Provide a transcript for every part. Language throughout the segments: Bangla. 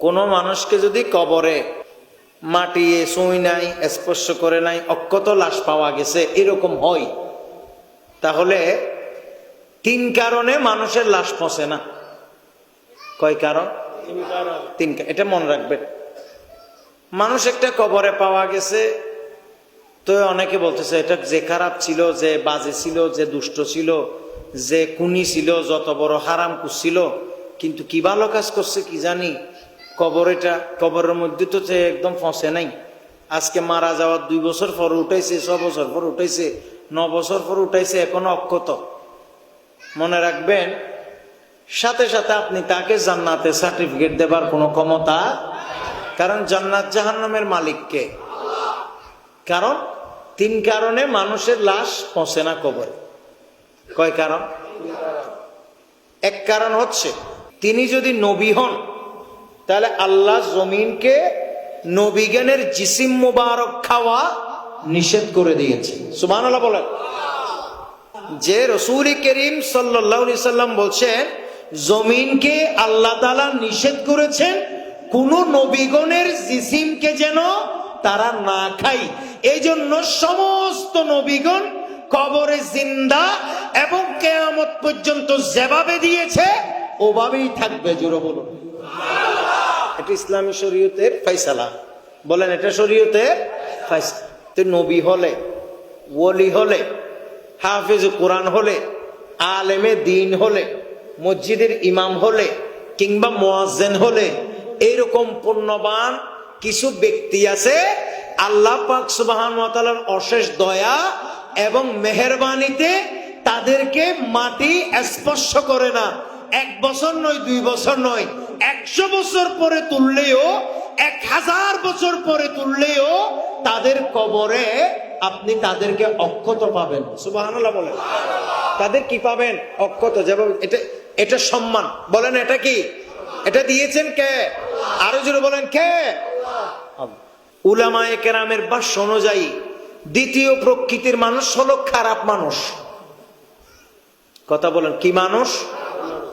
কোনো মানুষকে যদি কবরে মাটিয়ে ছুঁই নাই স্পর্শ করে নাই অক্ষত লাশ পাওয়া গেছে এরকম হয় তাহলে তিন কারণে মানুষের লাশ পচে না। কয় কারণ? তিন এটা মনে রাখবেন। মানুষ একটা কবরে পাওয়া গেছে তো অনেকে বলতেছে এটা যে খারাপ ছিল যে বাজে ছিল যে দুষ্ট ছিল যে কুনি ছিল যত বড় হারাম ছিল কিন্তু কি ভালো কাজ করছে কি জানি? কবর এটা, কবরের মধ্যে তো সে একদম ফসে নাই। আজকে মারা যাওয়ার দুই বছর পর উঠাইছে, ছ বছর পর উঠাইছে, ন বছর পর উঠাইছে, এখনও অক্ষত। মনে রাখবেন, সাথে সাথে আপনি তাকে জান্নাতে সার্টিফিকেট দেবার কোনো ক্ষমতা কারণ জান্নাত জাহান্নামের মালিককে কারণ তিন কারণে মানুষের লাশ পৌঁছে না কবরে। কয় কারণ? এক কারণ হচ্ছে, তিনি যদি নবী হন তাহলে আল্লাহ জমিনকে নবীজ্ঞানের জিসিম মুবারক খাওয়া নিষেধ করে দিয়েছে। সুবাহ বলেন। যে রসুল করিম সাল্লাম বলছেন, জমিনকে আল্লাহ তালা নিষেধ করেছেন, কোন নবীগণের জিসিমকে যেন তারা না খাই এই জন্য সমস্ত নবীগণ কবরে জিন্দা এবং কেয়ামত পর্যন্ত যেভাবে দিয়েছে, ওভাবেই থাকবে, জোরে বলুন। এটা ইসলামী শরীয়তের ফয়সালা। বলেন, এটা শরীয়তের ফয়সালা। তো নবী হলে, ওলি হলে, হাফেজ কোরআন হলে, আলেমে দিন হলে, মসজিদের ইমাম হলে, কিংবা মোয়াজ্জেন হলে, এইরকম পুণ্যবান কিছু ব্যক্তি আছে, আল্লাহ পাক সুবাহান অশেষ দয়া এবং মেহরবানিতে তাদেরকে মাটি স্পর্শ করে না। এক বছর নয়, দুই বছর নয় একশো বছর পরে তুললেও এক হাজার বছর পরে তুললেও তাদের কবরে আপনি তাদেরকে অক্ষত পাবেন। সুবাহ বলেন। তাদের কি পাবেন? অক্ষত যেমন এটা এটা সম্মান। বলেন এটা কি? এটা দিয়েছেন কে? আরও জোরে বলেন কে? উলামায়ে কেরামের বাস অনুযায়ী দ্বিতীয় প্রকৃতির মানুষ হলো খারাপ মানুষ। কথা বলেন কি মানুষ?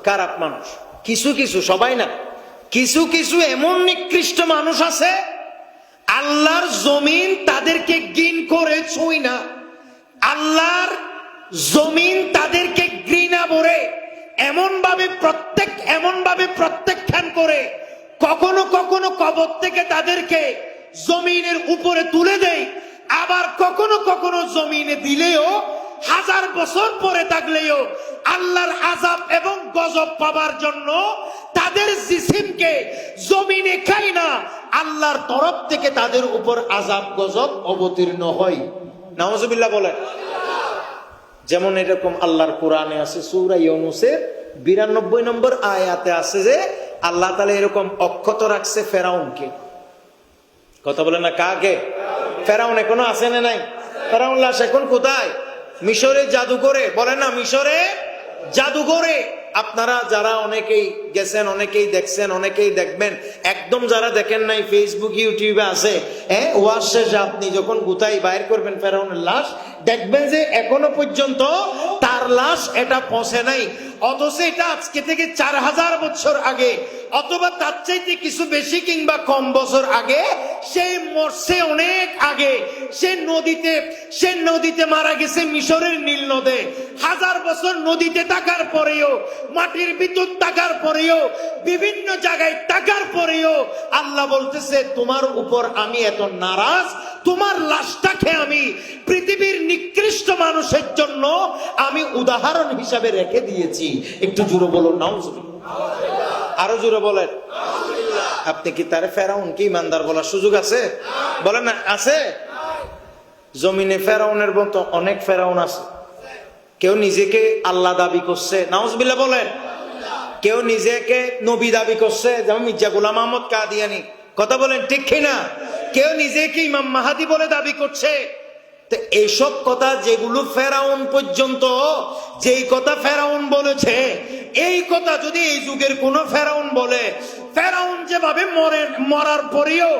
খারাপ মানুষ। কিছু কিছু, সবাই না। কিছু কিছু এমন নিকৃষ্ট মানুষ আছে, আল্লাহর জমিন তাদেরকে গিন করে ছুঁই না। আল্লাহর জমিন তাদেরকে ঘৃণা ভরে এমন ভাবে প্রত্যেক এমন ভাবে প্রত্যাখ্যান করে, কখনো কখনো কবর থেকে তাদেরকে জমিনের উপরে তুলে দেয়, আবার কখনো কখনো জমিনে দিলেও, হাজার বছর পরে থাকলেও আল্লাহর আজাব এবং গজব পাবার জন্য তাদের জিসিমকে জমিনে খাই না, আল্লাহর তরফ থেকে তাদের উপর আজাব গজব অবতীর্ণ হয়। নাওজবিল্লাহ বলেন। যেমন এরকম আল্লাহর কোরআনে আছে সূরা ইউনুসের বিরানব্বই নম্বর আয়াতে আছে যে, আল্লাহ তালা এরকম অক্ষত রাখছে ফেরাউনকে। কথা বলে না কাকে? ফেরাউন এখনও আছে না নাই? ফেরাউন লাশ এখন কোথায়? মিশরে জাদুঘরে। বলে না, মিশরে জাদুঘরে। আপনারা যারা অনেকেই গেছেন, অনেকেই দেখছেন, অনেকেই দেখবেন, একদম যারা দেখেন নাই ফেসবুক ইউটিউবে আছে হ্যাঁ ওয়াজ শেষে, আপনি যখন গুতাই বাইর করবেন ফেরাউনের লাশ, দেখবেন যে এখনও পর্যন্ত তার লাশ এটা পৌঁছে নাই। অথচ এটা আজকে থেকে চার হাজার বছর আগে, অথবা তার চাইতে কিছু বেশি কিংবা কম বছর আগে সেই মরছে অনেক আগে। সে নদীতে সে নদীতে মারা গেছে মিশরের নীল নদে। হাজার বছর নদীতে থাকার পরেও, মাটির ভিতর থাকার পরেও, বিভিন্ন জায়গায় থাকার পরেও আল্লাহ বলতেছে, তোমার উপর আমি এত নারাজ। তোমার লাশটাকে আমি পৃথিবীর নিকৃষ্ট মানুষের জন্য আমি উদাহরণ হিসাবে রেখে দিয়েছি। একটু জুড়ে বলুন নাউজুবিল্লাহ। আরও জোরে বলেন। আপনি কি তারে ফেরাউন কি ইমানদার বলার সুযোগ আছে? বলেন না আছে? জমিনে ফেরাউনের মতো অনেক ফেরাউন আছে। কেউ নিজেকে আল্লাহ দাবি করছে নাউজবিল্লা বলেন। কেউ নিজেকে নবী দাবি করছে যেমন মির্জা গুলাম আহমদ কাদিয়ানি। কথা বলেন ঠিক কিনা? কেউ নিজেকে ইমাম মাহাদি বলে দাবি করছে। এইসব কথা যেগুলো ফেরাউন পর্যন্ত, যেই কথা ফেরাউন বলেছে, এই কথা যদি এই যুগের কোন ফেরাউন বলে, ফেরাউন যেভাবে মরে, মরার পরেও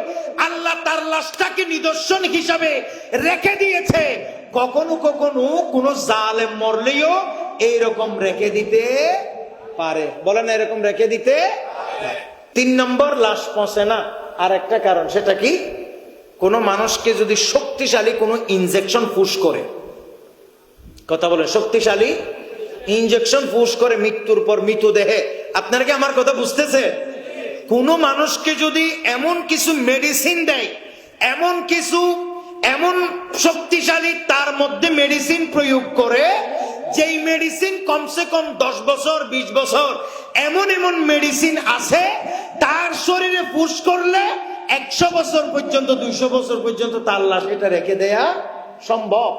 আল্লাহ তার লাশটাকে নিদর্শন হিসাবে রেখে দিয়েছে, কখনো কখনো কোন জালে মরলেও এইরকম রেখে দিতে পারে। বলেন এরকম রেখে দিতে। তিন নম্বর, লাশ পচে না। আর একটা কারণ, সেটা কি? কোনো মানুষকে যদি শক্তিশালী কোনো ইনজেকশন পুশ করে, কথা বলেন, শক্তিশালী ইনজেকশন পুশ করে মৃত্যুর পর মৃতদেহে আপনারা কি আমার কথা বুঝতেছে? কোন মানুষকে যদি এমন কিছু মেডিসিন দেয়, এমন কিছু, এমন শক্তিশালী তার মধ্যে মেডিসিন প্রয়োগ করে, যেই মেডিসিন কমসে কম দশ বছর, বিশ বছর, এমন এমন মেডিসিন আছে, তার শরীরে পুশ করলে একশো বছর পর্যন্ত, দুইশো বছর পর্যন্ত তার লাশ এটা রেখে দেয়া সম্ভব।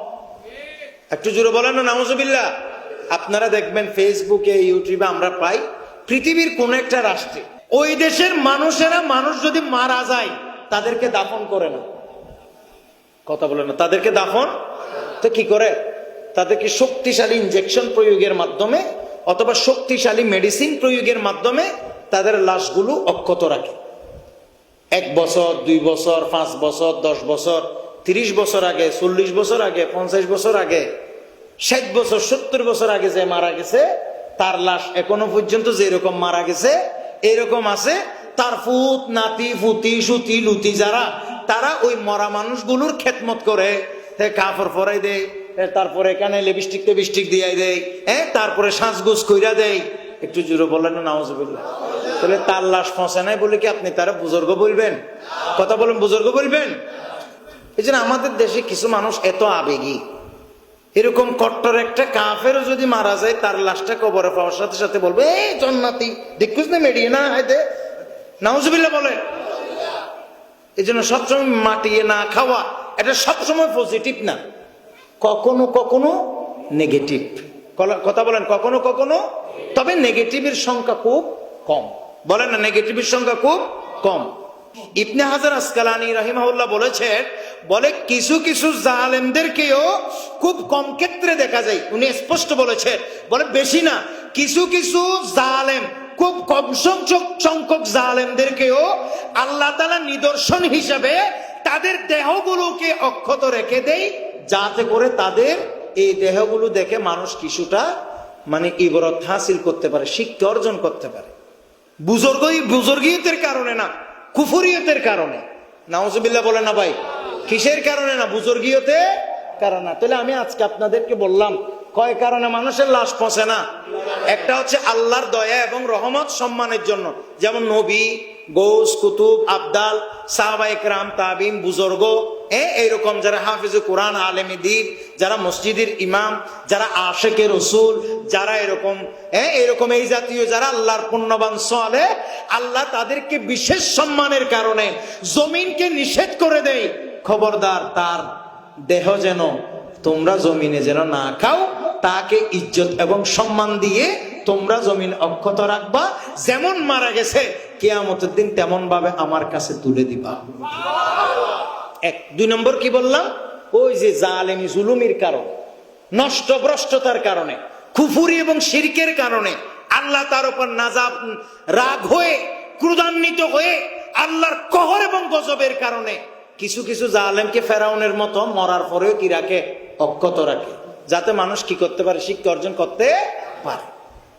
একটু জোরে বলেন না নামজবিল্লা আপনারা দেখবেন ফেসবুকে ইউটিউবে আমরা পাই, পৃথিবীর কোন একটা রাষ্ট্রে, ওই দেশের মানুষেরা মানুষ যদি মারা যায়, তাদেরকে দাফন করে না। কথা বলে না, তাদেরকে দাফন? তো কি করে? তাদেরকে শক্তিশালী ইনজেকশন প্রয়োগের মাধ্যমে, অথবা শক্তিশালী মেডিসিন প্রয়োগের মাধ্যমে তাদের লাশগুলো অক্ষত রাখে? এক বছর, দুই বছর, পাঁচ বছর, দশ বছর, তিরিশ বছর আগে, চল্লিশ বছর আগে, পঞ্চাশ বছর আগে, ষাট বছর, সত্তর বছর আগে যে মারা গেছে, তার লাশ এখনও পর্যন্ত যেরকম মারা গেছে, এরকম আছে, তার ফুত, নাতি, ফুতি, সুতি, লুতি যারা, তারা ওই মরা মানুষগুলোর খেদমত করে। কাপড় পরাই দেয় তারপরে এখানে লিপস্টিক টেবিস্টিক দিয়ে দেয় হ্যাঁ তারপরে সাজগোজ কইরা দেয় একটু জুড়ে বললেন না, নাউজুবিল্লাহ। তাহলে তার লাশ ফসে নাই বলে কি আপনি তারা বুজুর্গ বলবেন? কথা বলেন, বুজুর্গ বলবেন? এই আমাদের দেশে কিছু মানুষ এত আবেগী। এরকম কট্টর একটা কাফেরও যদি মারা যায়, তার লাশটা কবরে পাওয়ার সাথে সাথে বলবে এই জন্নাতি, দেখুস না মেডিয়ে না হাইতে নাউজুবিল্লাহ বলে এই জন্য সবসময় মাটিয়ে না খাওয়া, এটা সবসময় পজিটিভ না। কখনো কখনো নেগেটিভ কথা বলেন, কখনো কখনো তবে নেগেটিভের সংখ্যা খুব কম। বলেন না, নেগেটিভের সংখ্যা খুব কম। ইবনে হাজার আসকালানি রাহিমাহুল্লাহ বলেছেন, বলে কিছু কিছু জালেমদেরকেও খুব কম ক্ষেত্রে দেখা যায়। উনি স্পষ্ট বলেছেন, বলে বেশি না, কিছু কিছু জালেম, খুব কম সংখ্যক সংখ্যক জালেমদেরকেও আল্লাহ তালা নিদর্শন হিসাবে তাদের দেহগুলোকে অক্ষত রেখে দেয় যাতে করে তাদের এই দেহগুলো দেখে মানুষ কিছুটা মানে ইবরত হাসিল করতে পারে, শিক্ষা অর্জন করতে পারে। বুজুর্গই বুজুর্গিয়তের কারণে না, কুফুরিয়তের কারণে। নাওজবিল্লা বলে না ভাই, কিসের কারণে না, বুজুর্গিয়তে কারণ না। তাহলে আমি আজকে আপনাদেরকে বললাম কয় কারণে মানুষের লাশ পচে না? একটা হচ্ছে আল্লাহর দয়া এবং রহমত সম্মানের জন্য। যেমন নবী, গৌস, কুতুব, আবদাল, সাহাবা একরাম তাবিম বুজুর্গ এইরকম যারা হাফিজ কোরআন, আলেমী দ্বীপ যারা মসজিদের ইমাম, যারা আশেকের রসুল, যারা এরকম হ্যাঁ এরকম এই জাতীয় যারা আল্লাহর পুণ্যবান সলে, আল্লাহ তাদেরকে বিশেষ সম্মানের কারণে জমিনকে নিষেধ করে দেয়। খবরদার, তার দেহ যেন তোমরা জমিনে যেন না খাও তাকে ইজ্জত এবং সম্মান দিয়ে তোমরা জমিন অক্ষত রাখবা। যেমন মারা গেছে, কেয়ামতের দিন তেমন ভাবে আমার কাছে তুলে দিবা। এক, দুই নম্বর কি বললাম? ওই যে জালেমি জুলুমির কারণ নষ্ট ভ্রষ্টতার কারণে, কুফুরি এবং শিরকের কারণে আল্লাহ তার উপর নাজাব, রাগ হয়ে ক্রুদান্বিত হয়ে আল্লাহর কহর এবং গজবের কারণে কিছু কিছু জালেমকে ফেরাউনের মতো মরার পরেও কি রাখে? অক্ষত রাখে। যাতে মানুষ কি করতে পারে, শিক্ষা অর্জন করতে পারে।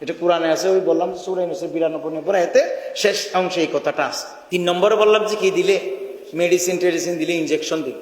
এটা কোরআনে আছে, ওই বললাম সুরাই নসে বিরানব্বই নম্বর এতে শেষ অংশে এই কথাটা আছে। তিন নম্বরে বললাম যে কি দিলে? মেডিসিন টেডিসিন দিলে ইঞ্জেকশন দিলে।